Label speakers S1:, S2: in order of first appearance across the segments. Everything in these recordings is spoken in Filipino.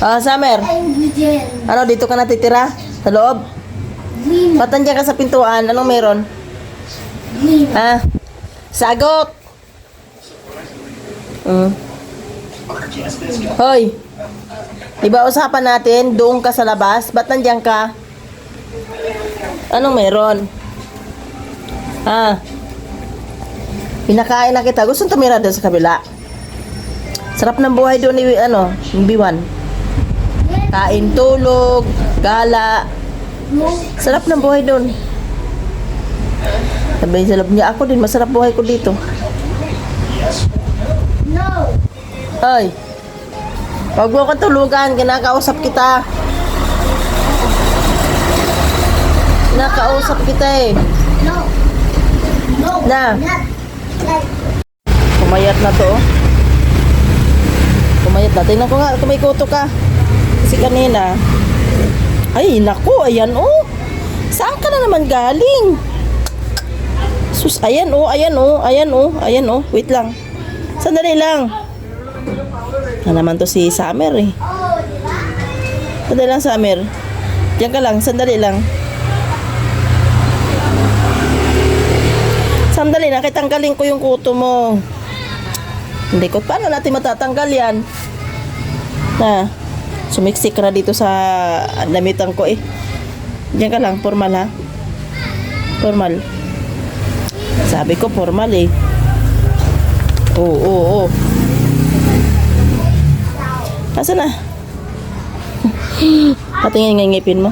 S1: Ah, Summer. Ano, dito ka natitira? Sa loob?
S2: Green.
S1: Ba't nandiyan ka sa pintuan? Anong meron?
S2: Green.
S1: Ha? Sagot! Mm. Hoy! Di ba usapan natin, doon ka sa labas? Ba't nandiyan ka? Anong meron? Ha? Pinakain na kita. Gusto tumira doon sa kabila. Sarap ng buhay doon ni, ano, yung B1. Kain, tulog, gala. Sarap ng buhay doon. Sabi sa loob niya, ako din, masarap buhay ko dito.
S2: No.
S1: Ay, wag mo kang tulugan, kinakausap kita. Kinakausap kita eh.
S2: No. No.
S1: Na. Pumayat na to. oh. Pumayat na. Tingnan ko nga, kung kuto ka. Kasi kanina. Ay, naku, ayan oh. Saan ka na naman galing? Sus, ayan oh, ayan oh, ayan oh, ayan oh. Wait lang. Sandali lang. Na naman to si Summer eh. Sandali lang, Summer. Diyan ka lang, sandali lang. Sandali, nakitanggalin ko yung kuto mo. Hindi ko, paano natin matatanggal yan? Na, sumiksik ka na dito sa damitan ko eh. Diyan ka lang, formal ha? Formal. Sabi ko, formal eh. Oo, oo, oo. Asa na? Patingin nga ngipin mo.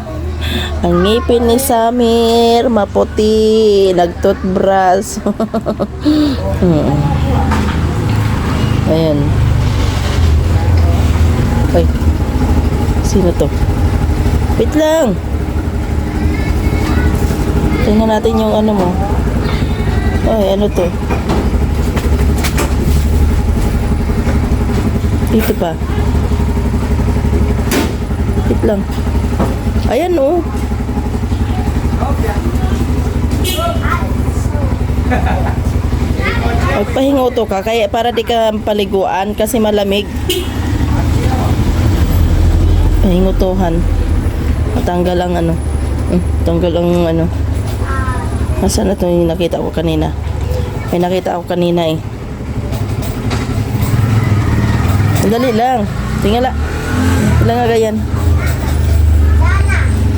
S1: Ang ngipin ni Samir, maputi, nagtoothbrush. Hmm. Ayan. Ay. Sino to? Wait lang. Tingnan natin yung ano mo. Ay, ano to? Dito pa. Wait lang. Ayan oh. Magpahingo to ka kaya para di ka paliguan kasi malamig. Pahingutuhan. Matanggal ang ano. Hmm, tanggal ang ano. Nasaan na yung nakita ko kanina? May nakita ako kanina eh. Dali lang. Tingala. Ilang nga ganyan.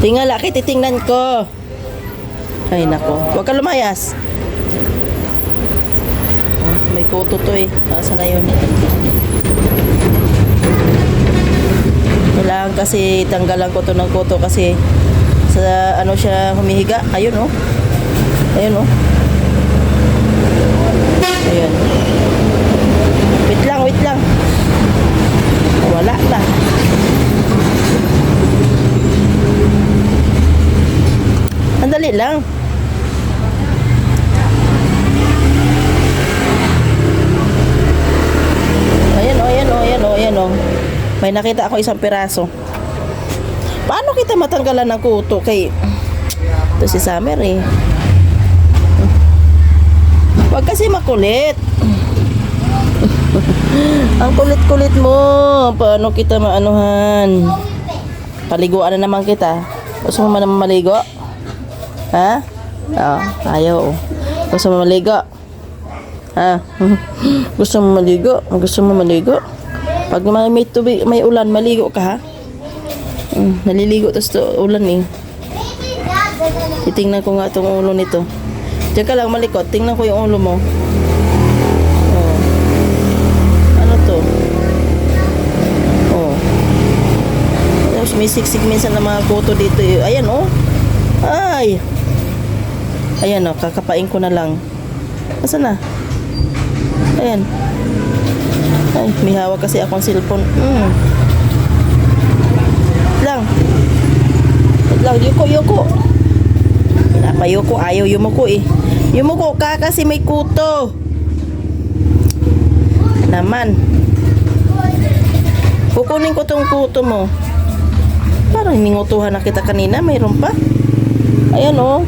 S1: Tingala, kay titingnan ko. Ay, nako. Huwag ka lumayas. Oh, may kuto to eh. Nasa na yun? Kailangan kasi tanggalan ko to ng kuto kasi sa ano siya humihiga. Ayun oh. Ayun oh. Ayun. Wait lang, wait lang. Wala na. Andali lang. Ayan o, ayan o, ayan o, ayan o. May nakita ako isang piraso. Paano kita matanggalan ng kuto kay... Ito si Summer eh. Huwag kasi makulit. Ang kulit-kulit mo. Paano kita maanuhan? Paliguan na naman kita. Gusto mo man naman maligo? Ha? Oo, ayaw. oh. Gusto mo maligo? Ha? Gusto mo maligo? Gusto mo maligo? Pag may, may tubig, may ulan, maligo ka ha? Mm, naliligo tapos to, ulan eh. Titingnan ko nga itong ulo nito. Diyan ka lang malikot. Tingnan ko yung ulo mo. Oh. Ano to? Oh. Tapos may siksik minsan ng mga kuto dito. eh. Ayan oh. Ay. Ayan oh, kakapain ko na lang. Asa na? Ayan. Ay, may hawak kasi akong cellphone. Mm. Lang. Wait lang, yuko, yuko. Pinapayuko, ayaw yumuko eh. Yumuko ka kasi may kuto. Naman. Kukunin ko tong kuto mo. Parang ningutuhan na kita kanina, mayroon pa. Ayan oh.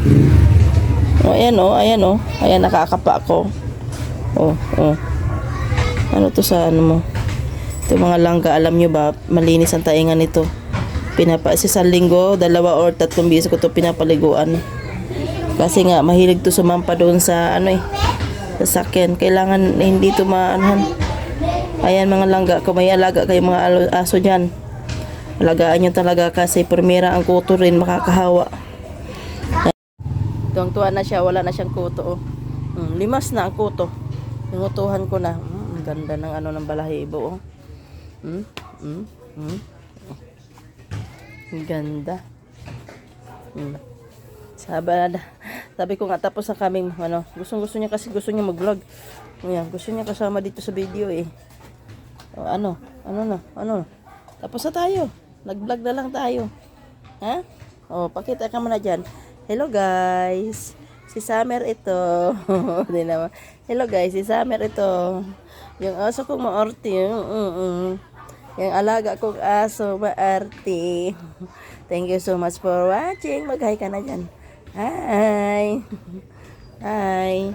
S1: Oh, ayan oh, ayan oh. Ayan nakakapa ko. Oh, oh. Ano to sa ano mo? Ito mga langga, alam nyo ba, malinis ang taingan nito. Pinapa, sa linggo, dalawa or tatlong beses ko to pinapaliguan. Kasi nga, mahilig to sumampa doon sa, ano eh, sa sakyan. Kailangan hindi to maanahan. Ayan mga langga, kung may alaga kayo mga aso dyan. Alagaan nyo talaga kasi primera ang kuto rin makakahawa. Tuwang-tuwa na siya, wala na siyang kuto. Oh. Mm, limas na ang kuto. Pingutuhan ko na. Ganda ng ano ng balahibo. Oh. Mm, mm, mm. Ang ganda. Mm. Sabi, sabi ko nga tapos na kaming ano, gusto gusto niya kasi gusto niya mag-vlog. Ayan, gusto niya kasama dito sa video eh. O, ano? Ano na? Ano? Tapos na tayo. Nag-vlog na lang tayo. Ha? O, pakita ka muna dyan. Hello guys. Si Summer ito. Hindi. Hello guys, si Summer ito. Yung aso kong maarte. Yung, mm, mm. yung alaga kong aso maarte. Thank you so much for watching. Mag-hi ka na dyan. Hi. Hi.